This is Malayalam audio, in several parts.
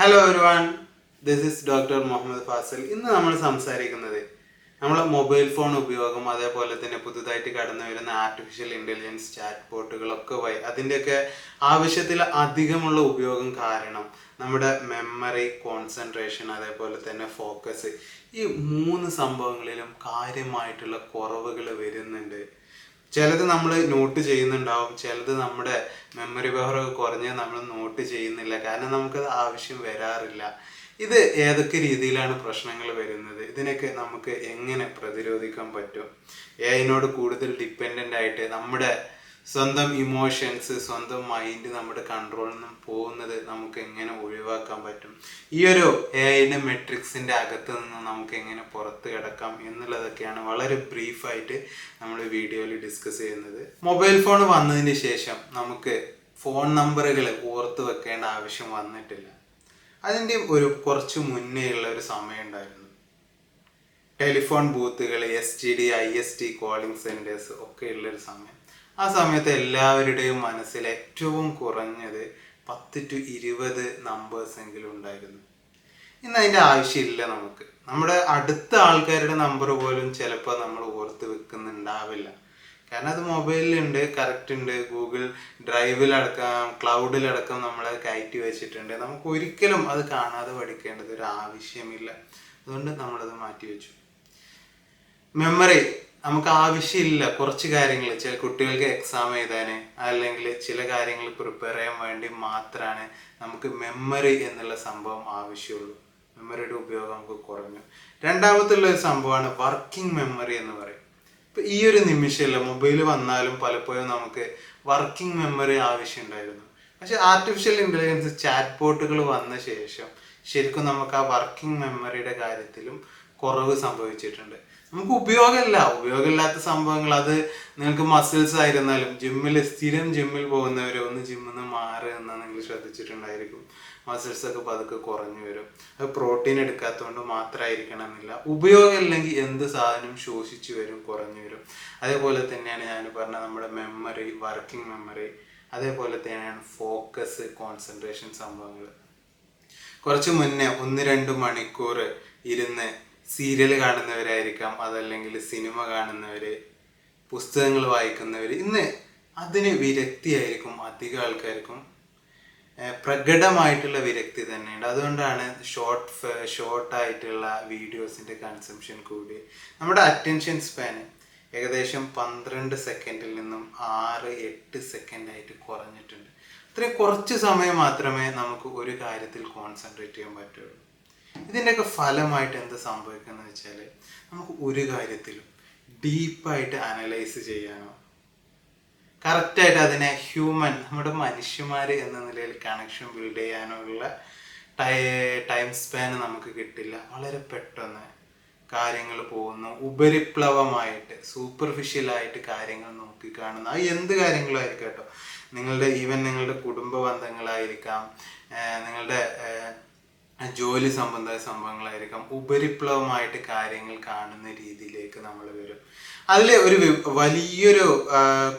Hello everyone this is doctor Muhammad Fazil ഇന്ന് നമ്മൾ സംസാരിക്കുന്നത് നമ്മളെ മൊബൈൽ ഫോൺ ഉപയോഗം അതേപോലെ തന്നെ പുതുതായിട്ട് കടന്നു വരുന്ന ആർട്ടിഫിഷ്യൽ ഇന്റലിജൻസ് ചാറ്റ് ബോട്ടുകളൊക്കെ വൈ അതിന്റെയൊക്കെ ആവശ്യത്തിൽ അധികമുള്ള ഉപയോഗം കാരണം നമ്മുടെ മെമ്മറി കോൺസെൻട്രേഷൻ അതേപോലെ തന്നെ ഫോക്കസ് ഈ മൂന്ന് സംഭവങ്ങളിലും കാര്യമായിട്ടുള്ള കുറവുകൾ വരുന്നുണ്ട്. ചിലത് നമ്മൾ നോട്ട് ചെയ്യുന്നുണ്ടാവും ചിലത് നമ്മുടെ മെമ്മറി പവർ കുറഞ്ഞ് നമ്മൾ നോട്ട് ചെയ്യുന്നില്ല. കാരണം നമുക്ക് ആവശ്യം വരാറില്ല. ഇത് ഏതൊക്കെ രീതിയിലാണ് പ്രശ്നങ്ങൾ വരുന്നത്? ഇതിനൊക്കെ നമുക്ക് എങ്ങനെ പ്രതിരോധിക്കാൻ പറ്റും? അതിനോട് കൂടുതൽ ഡിപ്പെൻഡന്റ് ആയിട്ട് നമ്മുടെ സ്വന്തം ഇമോഷൻസ് സ്വന്തം മൈൻഡ് നമ്മുടെ കൺട്രോളിൽ നിന്നും പോകുന്നത് നമുക്ക് എങ്ങനെ ഒഴിവാക്കാൻ പറ്റും? ഈ ഒരു എ ഐന്റെ മെട്രിക്സിന്റെ അകത്ത് നിന്ന് നമുക്ക് എങ്ങനെ പുറത്ത് കിടക്കാം എന്നുള്ളതൊക്കെയാണ് വളരെ ബ്രീഫായിട്ട് നമ്മൾ വീഡിയോയിൽ ഡിസ്കസ് ചെയ്യുന്നത്. മൊബൈൽ ഫോൺ വന്നതിന് ശേഷം നമുക്ക് ഫോൺ നമ്പറുകൾ ഓർത്ത് വെക്കേണ്ട ആവശ്യം വന്നിട്ടില്ല. അതിന്റെ ഒരു കുറച്ച് മുന്നേ ഉള്ള ഒരു സമയം ഉണ്ടായിരുന്നു. ടെലിഫോൺ ബൂത്തുകൾ S T D I S T calling centres ഒക്കെ ഉള്ളൊരു സമയം. ആ സമയത്ത് എല്ലാവരുടെയും മനസ്സിൽ ഏറ്റവും കുറഞ്ഞത് പത്ത് ടു ഇരുപത് നമ്പേഴ്സ് എങ്കിലും ഉണ്ടായിരുന്നു. ഇന്ന് അതിന്റെ ആവശ്യമില്ല നമുക്ക്. നമ്മുടെ അടുത്ത ആൾക്കാരുടെ നമ്പർ പോലും ചിലപ്പോൾ നമ്മൾ ഓർത്ത് വെക്കുന്നുണ്ടാവില്ല. കാരണം അത് മൊബൈലിലുണ്ട് കറക്റ്റ് ഉണ്ട്. ഗൂഗിൾ ഡ്രൈവിലടക്കം ക്ലൗഡിലടക്കം നമ്മൾ കയറ്റി വെച്ചിട്ടുണ്ട്. നമുക്ക് ഒരിക്കലും അത് കാണാതെ പഠിക്കേണ്ടത് ഒരു ആവശ്യമില്ല. അതുകൊണ്ട് നമ്മളത് മാറ്റി വെച്ചു മെമ്മറി നമുക്ക് ആവശ്യമില്ല കുറച്ച് കാര്യങ്ങൾ ചില കുട്ടികൾക്ക് എക്സാം എഴുതാൻ അല്ലെങ്കിൽ ചില കാര്യങ്ങൾ പ്രിപ്പയർ ചെയ്യാൻ വേണ്ടി മാത്രമാണ് നമുക്ക് മെമ്മറി എന്നുള്ള സംഭവം ആവശ്യമുള്ളൂ. മെമ്മറിയുടെ ഉപയോഗം നമുക്ക് കുറഞ്ഞു. രണ്ടാമത്തുള്ള ഒരു സംഭവമാണ് വർക്കിംഗ് മെമ്മറി എന്ന് പറയും. ഇപ്പം ഈ ഒരു നിമിഷമല്ല മൊബൈൽ വന്നാലും പലപ്പോഴും നമുക്ക് വർക്കിംഗ് മെമ്മറി ആവശ്യമുണ്ടായിരുന്നു. പക്ഷെ ആർട്ടിഫിഷ്യൽ ഇന്റലിജൻസ് ചാറ്റ് ബോട്ടുകൾ വന്ന ശേഷം ശരിക്കും നമുക്ക് ആ വർക്കിംഗ് മെമ്മറിയുടെ കാര്യത്തിലും കുറവ് സംഭവിച്ചിട്ടുണ്ട്. നമുക്ക് ഉപയോഗമില്ല. ഉപയോഗമില്ലാത്ത സംഭവങ്ങൾ. അത് നിങ്ങൾക്ക് മസിൽസ് ആയിരുന്നാലും ജിമ്മിൽ സ്ഥിരം ജിമ്മിൽ പോകുന്നവരോ ഒന്ന് ജിമ്മിൽ നിന്ന് മാറുക എന്ന് നിങ്ങൾ ശ്രദ്ധിച്ചിട്ടുണ്ടായിരിക്കും. മസിൽസ് ഒക്കെ പതുക്കെ കുറഞ്ഞു വരും. അത് പ്രോട്ടീൻ എടുക്കാത്തതുകൊണ്ട് മാത്രമായിരിക്കണം എന്നില്ല ഉപയോഗമില്ലെങ്കിൽ എന്ത് സാധനവും ശോഷിച്ചു വരും കുറഞ്ഞു വരും. അതേപോലെ തന്നെയാണ് ഞാൻ പറഞ്ഞ നമ്മുടെ മെമ്മറി വർക്കിംഗ് മെമ്മറി അതേപോലെ തന്നെയാണ് ഫോക്കസ് കോൺസെൻട്രേഷൻ സംഭവങ്ങൾ. കുറച്ച് മുന്നേ ഒന്ന് രണ്ട് മണിക്കൂർ ഇരുന്ന് സീരിയൽ കാണുന്നവരായിരിക്കാം അതല്ലെങ്കിൽ സിനിമ കാണുന്നവര് പുസ്തകങ്ങൾ വായിക്കുന്നവർ ഇന്ന് അതിന് വിരക്തിയായിരിക്കും അധികം ആൾക്കാർക്കും. പ്രകടമായിട്ടുള്ള വിരക്തി തന്നെയുണ്ട്. അതുകൊണ്ടാണ് ഷോർട്ട് ഷോർട്ടായിട്ടുള്ള വീഡിയോസിന്റെ കൺസംഷൻ കൂടി. നമ്മുടെ അറ്റൻഷൻ സ്പാൻ ഏകദേശം പന്ത്രണ്ട് സെക്കൻഡിൽ നിന്നും ആറ് എട്ട് സെക്കൻഡായിട്ട് കുറഞ്ഞിട്ടുണ്ട്. അത്രയും കുറച്ച് സമയം മാത്രമേ നമുക്ക് ഒരു കാര്യത്തിൽ കോൺസെൻട്രേറ്റ് ചെയ്യാൻ പറ്റുള്ളൂ. ഇതിന്റെയൊക്കെ ഫലമായിട്ട് എന്ത് സംഭവിക്കുന്നത് വെച്ചാൽ നമുക്ക് ഒരു കാര്യത്തിലും ഡീപ്പായിട്ട് അനലൈസ് ചെയ്യാനോ കറക്റ്റായിട്ട് അതിനെ ഹ്യൂമൻ നമ്മുടെ മനുഷ്യന്മാർ എന്ന നിലയിൽ കണക്ഷൻ ബിൽഡ് ചെയ്യാനോ ഉള്ള ടൈം സ്പാൻ നമുക്ക് കിട്ടില്ല. വളരെ പെട്ടെന്ന് കാര്യങ്ങൾ പോകുന്നു. ഉപരിപ്ലവമായിട്ട് സൂപ്പർഫിഷ്യലായിട്ട് കാര്യങ്ങൾ നോക്കിക്കാണുന്ന. അത് എന്ത് കാര്യങ്ങളായിരിക്കും കേട്ടോ? നിങ്ങളുടെ ഈവൻ നിങ്ങളുടെ കുടുംബ ബന്ധങ്ങളായിരിക്കാം നിങ്ങളുടെ ജോലി സംബന്ധമായ സംഭവങ്ങളായിരിക്കാം. ഉപരിപ്ലവമായിട്ട് കാര്യങ്ങൾ കാണുന്ന രീതിയിലേക്ക് നമ്മൾ വരും. അതിൽ ഒരു വലിയൊരു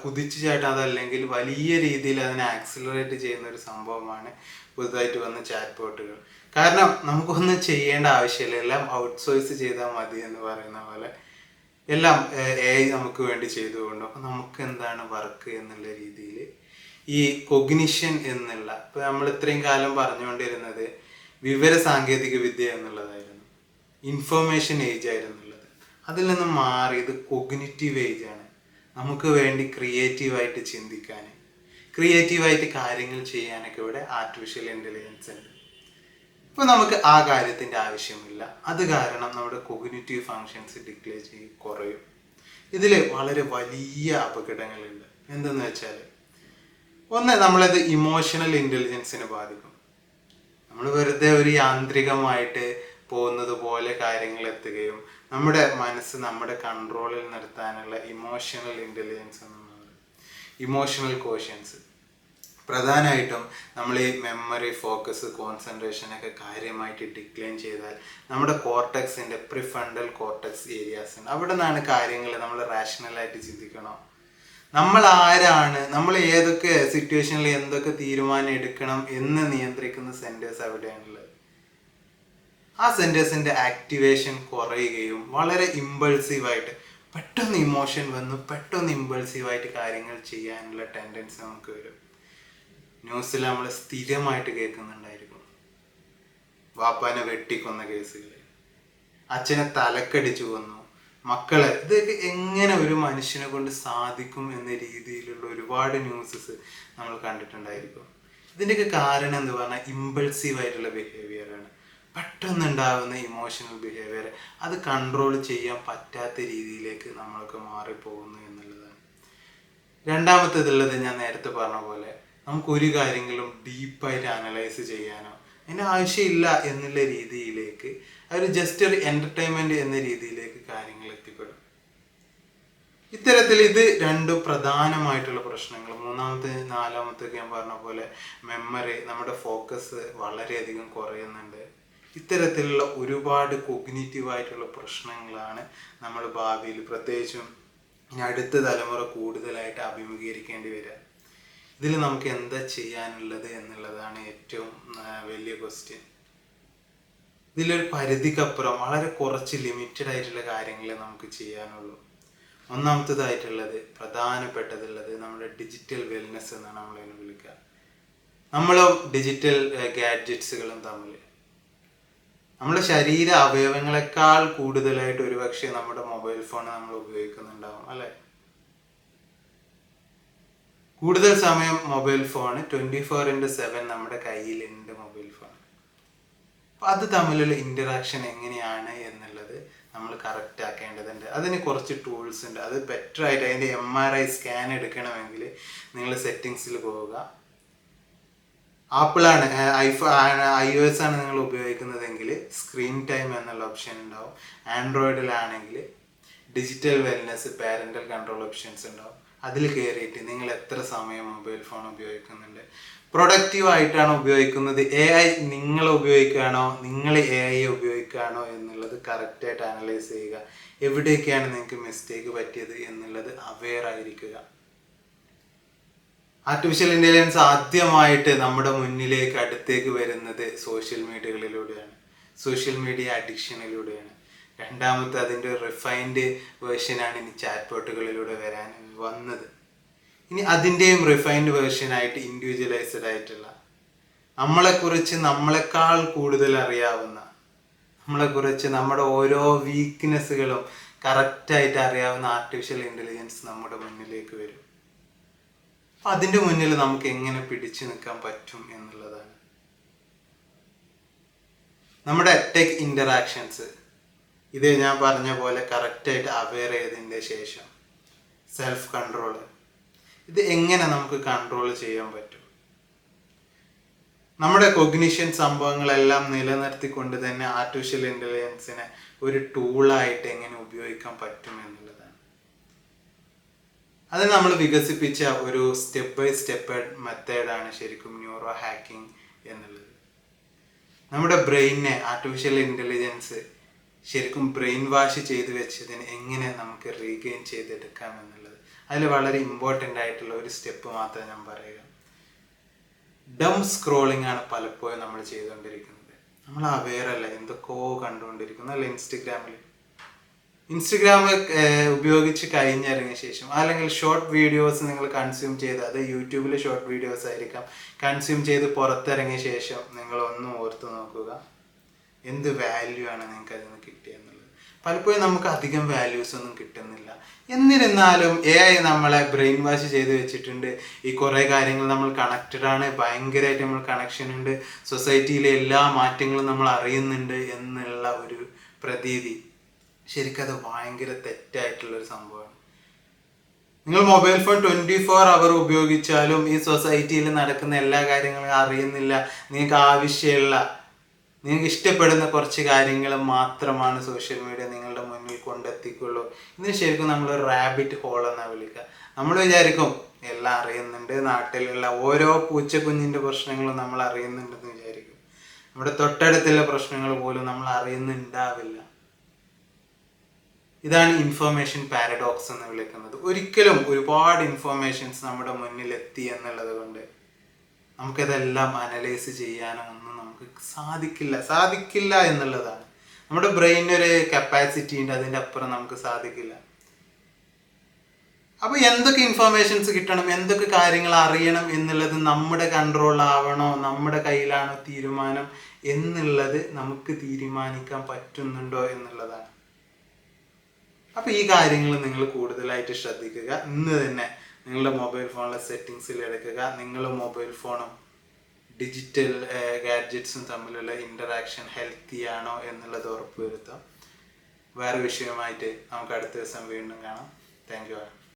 കുതിച്ചു കുതിച്ചുചാട്ടം അതല്ലെങ്കിൽ വലിയ രീതിയിൽ അതിനെ ആക്സിലറേറ്റ് ചെയ്യുന്ന ഒരു സംഭവമാണ് പുതുതായിട്ട് വന്ന ചാറ്റ് ബോട്ടുകൾ കാരണം നമുക്കൊന്നും ചെയ്യേണ്ട ആവശ്യമില്ല. എല്ലാം ഔട്ട്സോഴ്സ് ചെയ്താൽ മതി എന്ന് പറയുന്ന പോലെ. എല്ലാം എ നമുക്ക് വേണ്ടി ചെയ്തുകൊണ്ട് അപ്പം നമുക്ക് എന്താണ് വർക്ക് എന്നുള്ള രീതിയിൽ ഈ കൊഗ്നിഷൻ എന്നുള്ള ഇപ്പം നമ്മൾ ഇത്രയും കാലം പറഞ്ഞുകൊണ്ടിരുന്നത് വിവര സാങ്കേതിക വിദ്യ എന്നുള്ളതായിരുന്നു. ഇൻഫർമേഷൻ ഏജ് ആയിരുന്നുള്ളത്. അതിൽ നിന്ന് മാറിയത് കൊഗ്നിറ്റീവ് ഏജ് ആണ്. നമുക്ക് വേണ്ടി ക്രിയേറ്റീവായിട്ട് ചിന്തിക്കാൻ ക്രിയേറ്റീവായിട്ട് കാര്യങ്ങൾ ചെയ്യാനൊക്കെ ഇവിടെ ആർട്ടിഫിഷ്യൽ ഇന്റലിജൻസ് ഉണ്ട്. ഇപ്പോൾ നമുക്ക് ആ കാര്യത്തിന്റെ ആവശ്യമില്ല. അത് കാരണം നമ്മുടെ കൊഗ്നിറ്റീവ് ഫങ്ഷൻസ് ഡിക്ലെയർ ചെയ്യും കുറയും. ഇതിൽ വളരെ വലിയ അപകടങ്ങളുണ്ട്. എന്തെന്ന് വെച്ചാൽ ഒന്ന് നമ്മളത് ഇമോഷണൽ ഇന്റലിജൻസിനെ ബാധിക്കും. നമ്മൾ വെറുതെ ഒരു യാന്ത്രികമായിട്ട് പോകുന്നത് പോലെ കാര്യങ്ങൾ എത്തുകയും നമ്മുടെ മനസ്സ് നമ്മുടെ കൺട്രോളിൽ നിർത്താനുള്ള ഇമോഷണൽ ഇന്റലിജൻസ് എന്ന് പറയും ഇമോഷണൽ കോഷ്യൻസ് പ്രധാനമായിട്ടും നമ്മൾ ഈ മെമ്മറി ഫോക്കസ് കോൺസെൻട്രേഷൻ ഒക്കെ കാര്യമായിട്ട് ഡിക്ലൈൻ ചെയ്താൽ നമ്മുടെ കോർട്ടക്സിന്റെ പ്രിഫണ്ടൽ കോർട്ടക്സ് ഏരിയാസ് ഉണ്ട്. അവിടെ നിന്നാണ് കാര്യങ്ങൾ നമ്മൾ റാഷണലായിട്ട് ചിന്തിക്കണോ? നമ്മൾ ആരാണ്? നമ്മൾ ഏതൊക്കെ സിറ്റുവേഷനിൽ എന്തൊക്കെ തീരുമാനം എടുക്കണം എന്ന് നിയന്ത്രിക്കുന്ന സെന്റേഴ്സ് എവിടെയാണുള്ളത്? ആ സെന്റേഴ്സിന്റെ ആക്ടിവേഷൻ കുറയുകയും വളരെ ഇമ്പൾസീവായിട്ട് പെട്ടെന്ന് ഇമോഷൻ വന്ന് പെട്ടെന്ന് ഇമ്പൾസീവായിട്ട് കാര്യങ്ങൾ ചെയ്യാനുള്ള ടെൻഡൻസി നമുക്ക് വരും. ന്യൂസിൽ നമ്മൾ സ്ഥിരമായിട്ട് കേൾക്കുന്നുണ്ടായിരിക്കും. വാപ്പാനെ വെട്ടിക്കൊന്ന കേസുകൾ അച്ഛനെ തലക്കടിച്ചു കൊന്നു. മക്കളെ ഇതൊക്കെ എങ്ങനെ ഒരു മനുഷ്യനെ കൊണ്ട് സാധിക്കും എന്ന രീതിയിലുള്ള ഒരുപാട് ന്യൂസസ് നമ്മൾ കണ്ടിട്ടുണ്ടായിരിക്കും. ഇതിന്റെയൊക്കെ കാരണം എന്ന് പറഞ്ഞാൽ ഇമ്പൾസീവ് ആയിട്ടുള്ള ബിഹേവിയർ ആണ്. പെട്ടെന്ന് ഉണ്ടാകുന്ന ഇമോഷണൽ ബിഹേവിയർ അത് കൺട്രോൾ ചെയ്യാൻ പറ്റാത്ത രീതിയിലേക്ക് നമ്മളൊക്കെ മാറിപ്പോകുന്നു എന്നുള്ളതാണ്. രണ്ടാമത്തേതുള്ളത് ഞാൻ നേരത്തെ പറഞ്ഞ പോലെ നമുക്ക് ഒരു കാര്യങ്ങളും ഡീപ്പായിട്ട് അനലൈസ് ചെയ്യാനോ അതിന്റെ ആവശ്യമില്ല എന്നുള്ള രീതിയിലേക്ക് ഒരു ജസ്റ്റ് ഒരു എന്റർടൈൻമെന്റ് എന്ന രീതിയിലേക്ക് കാര്യങ്ങൾ എത്തിപ്പെടും. ഇത്തരത്തിൽ ഇത് രണ്ട് പ്രധാനമായിട്ടുള്ള പ്രശ്നങ്ങൾ മൂന്നാമത്തെ നാലാമത്തെ ഞാൻ പറഞ്ഞ പോലെ മെമ്മറി നമ്മുടെ ഫോക്കസ് വളരെയധികം കുറയുന്നുണ്ട്. ഇത്തരത്തിലുള്ള ഒരുപാട് കൊഗ്നേറ്റീവ് ആയിട്ടുള്ള പ്രശ്നങ്ങളാണ് നമ്മൾ ഭാവിയിൽ പ്രത്യേകിച്ചും അടുത്ത തലമുറ കൂടുതലായിട്ട് അഭിമുഖീകരിക്കേണ്ടി വരിക. ഇതിൽ നമുക്ക് എന്താ ചെയ്യാനുള്ളത് എന്നുള്ളതാണ് ഏറ്റവും വലിയ ക്വസ്റ്റ്യൻ ഇതിലൊരു പരിധിക്കപ്പുറം വളരെ കുറച്ച് ലിമിറ്റഡ് ആയിട്ടുള്ള കാര്യങ്ങളെ നമുക്ക് ചെയ്യാനുള്ളൂ. ഒന്നാമത്തതായിട്ടുള്ളത് പ്രധാനപ്പെട്ടതുള്ളത് നമ്മുടെ ഡിജിറ്റൽ വെൽനെസ് എന്നാണ് നമ്മളതിനെ വിളിക്കുക. നമ്മളും ഡിജിറ്റൽ ഗാഡ്ജറ്റ്സുകളും തമ്മിൽ നമ്മുടെ ശരീര അവയവങ്ങളെക്കാൾ കൂടുതലായിട്ട് ഒരുപക്ഷെ നമ്മുടെ മൊബൈൽ ഫോൺ നമ്മൾ ഉപയോഗിക്കുന്നുണ്ടാവും അല്ലെ? കൂടുതൽ സമയം mobile phone twenty four into seven നമ്മുടെ കയ്യിലുണ്ട് മൊബൈൽ ഫോൺ അത് തമ്മിലുള്ള ഇന്ററാക്ഷൻ എങ്ങനെയാണ് എന്നുള്ളത് നമ്മൾ കറക്റ്റ് ആക്കേണ്ടതുണ്ട്. അതിന് കുറച്ച് ടൂൾസ് ഉണ്ട്. അത് ബെറ്റർ ആയിട്ട് അതിന്റെ എം ആർ ഐ സ്കാൻ എടുക്കണമെങ്കിൽ നിങ്ങൾ സെറ്റിങ്സിൽ പോവുക. ആപ്പിളാണ് ഐഫോ ഐ ഒ എസ് ആണ് നിങ്ങൾ ഉപയോഗിക്കുന്നതെങ്കിൽ സ്ക്രീൻ ടൈം എന്നുള്ള ഓപ്ഷൻ ഉണ്ടാവും. ആൻഡ്രോയിഡിലാണെങ്കിൽ digital wellness parental control options ഉണ്ടാവും. അതിൽ കയറിയിട്ട് നിങ്ങൾ എത്ര സമയം മൊബൈൽ ഫോൺ ഉപയോഗിക്കുന്നുണ്ട്? പ്രൊഡക്റ്റീവ് ആയിട്ടാണ് ഉപയോഗിക്കുന്നത്. എ ഐ നിങ്ങൾ ഉപയോഗിക്കുകയാണോ? നിങ്ങൾ എ ഐ ഉപയോഗിക്കുകയാണോ എന്നുള്ളത് കറക്റ്റായിട്ട് അനലൈസ് ചെയ്യുക. എവിടെയൊക്കെയാണ് നിങ്ങൾക്ക് മിസ്റ്റേക്ക് പറ്റിയത് എന്നുള്ളത് അവെയർ ആയിരിക്കുക. ആർട്ടിഫിഷ്യൽ ഇന്റലിജൻസ് ആദ്യമായിട്ട് നമ്മുടെ മുന്നിലേക്ക് അടുത്തേക്ക് വരുന്നത് സോഷ്യൽ മീഡിയകളിലൂടെയാണ് സോഷ്യൽ മീഡിയ അഡിക്ഷനിലൂടെയാണ് രണ്ടാമത്തെ അതിന്റെ റിഫൈൻഡ് വേർഷനാണ് ഇനി ചാറ്റ് ബോട്ടുകളിലൂടെ വരാൻ വന്നത്. ഇനി അതിന്റെയും റിഫൈൻഡ് വേർഷനായിട്ട് ഇൻഡിവിജ്വലൈസ്ഡ് ആയിട്ടുള്ള നമ്മളെക്കുറിച്ച് നമ്മളെക്കാൾ കൂടുതൽ അറിയാവുന്ന നമ്മളെക്കുറിച്ച് നമ്മുടെ ഓരോ വീക്ക്നെസ്സുകളും കറക്റ്റായിട്ട് അറിയാവുന്ന ആർട്ടിഫിഷ്യൽ ഇന്റലിജൻസ് നമ്മുടെ മുന്നിലേക്ക് വരും. അപ്പം അതിന്റെ മുന്നിൽ നമുക്ക് എങ്ങനെ പിടിച്ചു നിൽക്കാൻ പറ്റും എന്നുള്ളതാണ്. നമ്മുടെ ടെക് ഇന്ററാക്ഷൻസ് ഇത് ഞാൻ പറഞ്ഞ പോലെ കറക്റ്റായിട്ട് അവെയർ ചെയ്തതിന്റെ ശേഷം സെൽഫ് കൺട്രോൾ ഇത് എങ്ങനെ നമുക്ക് കൺട്രോൾ ചെയ്യാൻ പറ്റും? നമ്മുടെ കൊഗ്നിഷൻ സംഭവങ്ങളെല്ലാം നിലനിർത്തിക്കൊണ്ട് തന്നെ ആർട്ടിഫിഷ്യൽ ഇന്റലിജൻസിനെ ഒരു ടൂളായിട്ട് എങ്ങനെ ഉപയോഗിക്കാൻ പറ്റും എന്നുള്ളതാണ്. അത് നമ്മൾ വികസിപ്പിച്ച ഒരു സ്റ്റെപ്പ് ബൈ സ്റ്റെപ്പ് മെത്തേഡാണ് ശരിക്കും ന്യൂറോ ഹാക്കിംഗ് എന്നുള്ളത്. നമ്മുടെ ബ്രെയിനെ ആർട്ടിഫിഷ്യൽ ഇന്റലിജൻസ് ശരിക്കും ബ്രെയിൻ വാഷ് ചെയ്ത് വെച്ചതിന് എങ്ങനെ നമുക്ക് റീഗെയിൻ ചെയ്തെടുക്കാം എന്നുള്ളത് അതിൽ വളരെ ഇമ്പോർട്ടന്റ് ആയിട്ടുള്ള ഒരു സ്റ്റെപ്പ് മാത്രമേ ഞാൻ പറയുക. ഡം സ്ക്രോളിംഗ് ആണ് പലപ്പോഴും നമ്മൾ ചെയ്തുകൊണ്ടിരിക്കുന്നത്. നമ്മൾ അവെയർ അല്ല എന്തൊക്കെയോ കണ്ടുകൊണ്ടിരിക്കുന്നു. അല്ല ഇൻസ്റ്റഗ്രാമിൽ ഇൻസ്റ്റഗ്രാം ഉപയോഗിച്ച് കഴിഞ്ഞിറങ്ങിയ ശേഷം അല്ലെങ്കിൽ ഷോർട്ട് വീഡിയോസ് നിങ്ങൾ കൺസ്യൂം ചെയ്ത് അത് യൂട്യൂബിലെ ഷോർട്ട് വീഡിയോസ് ആയിരിക്കാം. കൺസ്യൂം ചെയ്ത് പുറത്തിറങ്ങിയ ശേഷം നിങ്ങൾ ഒന്ന് ഓർത്ത് നോക്കുക. എന്ത് വാല്യൂ ആണ് നിങ്ങൾക്ക് അതിൽ നിന്ന് കിട്ടിയെന്നുള്ളത്. പലപ്പോഴും നമുക്ക് അധികം വാല്യൂസ് ഒന്നും കിട്ടുന്നില്ല. എന്നിരുന്നാലും എ ഐ നമ്മളെ ബ്രെയിൻ വാഷ് ചെയ്ത് വെച്ചിട്ടുണ്ട്. ഈ കുറേ കാര്യങ്ങൾ നമ്മൾ കണക്റ്റഡ് ആണ്. ഭയങ്കരമായിട്ട് നമ്മൾ കണക്ഷൻ ഉണ്ട്. സൊസൈറ്റിയിലെ എല്ലാ മാറ്റങ്ങളും നമ്മൾ അറിയുന്നുണ്ട് എന്നുള്ള ഒരു പ്രതീതി. ശരിക്കും അത് ഭയങ്കര തെറ്റായിട്ടുള്ളൊരു സംഭവമാണ്. നിങ്ങൾ mobile phone twenty four hour ഉപയോഗിച്ചാലും ഈ സൊസൈറ്റിയിൽ നടക്കുന്ന എല്ലാ കാര്യങ്ങളും അറിയുന്നില്ല. നിങ്ങൾക്ക് ആവശ്യമുള്ള നിങ്ങൾക്ക് ഇഷ്ടപ്പെടുന്ന കുറച്ച് കാര്യങ്ങൾ മാത്രമാണ് സോഷ്യൽ മീഡിയ നിങ്ങളുടെ മുന്നിൽ കൊണ്ടെത്തിക്കുള്ളൂ. ഇതിന് ശരിക്കും നമ്മൾ റാബിറ്റ് ഹോൾ എന്നാണ് വിളിക്കുക. നമ്മൾ വിചാരിക്കും എല്ലാം അറിയുന്നുണ്ട്. നാട്ടിലുള്ള ഓരോ പൂച്ചക്കുഞ്ഞിന്റെ പ്രശ്നങ്ങളും നമ്മൾ അറിയുന്നുണ്ടെന്ന് വിചാരിക്കും. നമ്മുടെ തൊട്ടടുത്തുള്ള പ്രശ്നങ്ങൾ പോലും നമ്മൾ അറിയുന്നുണ്ടാവില്ല. ഇതാണ് ഇൻഫർമേഷൻ പാരഡോക്സ് എന്ന് വിളിക്കുന്നത്. ഒരിക്കലും ഒരുപാട് ഇൻഫർമേഷൻസ് നമ്മുടെ മുന്നിൽ എത്തി എന്നുള്ളത് കൊണ്ട് നമുക്കതെല്ലാം അനലൈസ് ചെയ്യാനോ ഒന്നും നമുക്ക് സാധിക്കില്ല സാധിക്കില്ല എന്നുള്ളതാണ്. നമ്മുടെ ബ്രെയിനൊരു കപ്പാസിറ്റി ഉണ്ട് അതിന്റെ അപ്പുറം നമുക്ക് സാധിക്കില്ല. അപ്പോൾ എന്തൊക്കെ ഇൻഫർമേഷൻസ് കിട്ടണം എന്തൊക്കെ കാര്യങ്ങൾ അറിയണം എന്നുള്ളത് നമ്മുടെ കൺട്രോളിലാവണോ നമ്മുടെ കയ്യിലാണോ തീരുമാനം എന്നുള്ളത് നമുക്ക് തീരുമാനിക്കാൻ പറ്റുന്നുണ്ടോ എന്നുള്ളതാണ്. അപ്പോൾ ഈ കാര്യങ്ങൾ നിങ്ങൾ കൂടുതലായിട്ട് ശ്രദ്ധിക്കുക. ഇന്ന് തന്നെ നിങ്ങളുടെ മൊബൈൽ ഫോണിലെ സെറ്റിങ്സിൽ എടുക്കുക. നിങ്ങളുടെ മൊബൈൽ ഫോണും ഡിജിറ്റൽ ഗാഡ്ജറ്റ്സും തമ്മിലുള്ള ഇന്ററാക്ഷൻ ഹെൽത്തി ആണോ എന്നുള്ളത് ഉറപ്പുവരുത്താം. വേറെ വിഷയമായിട്ട് നമുക്ക് അടുത്ത ദിവസം വീണ്ടും കാണാം. Thank you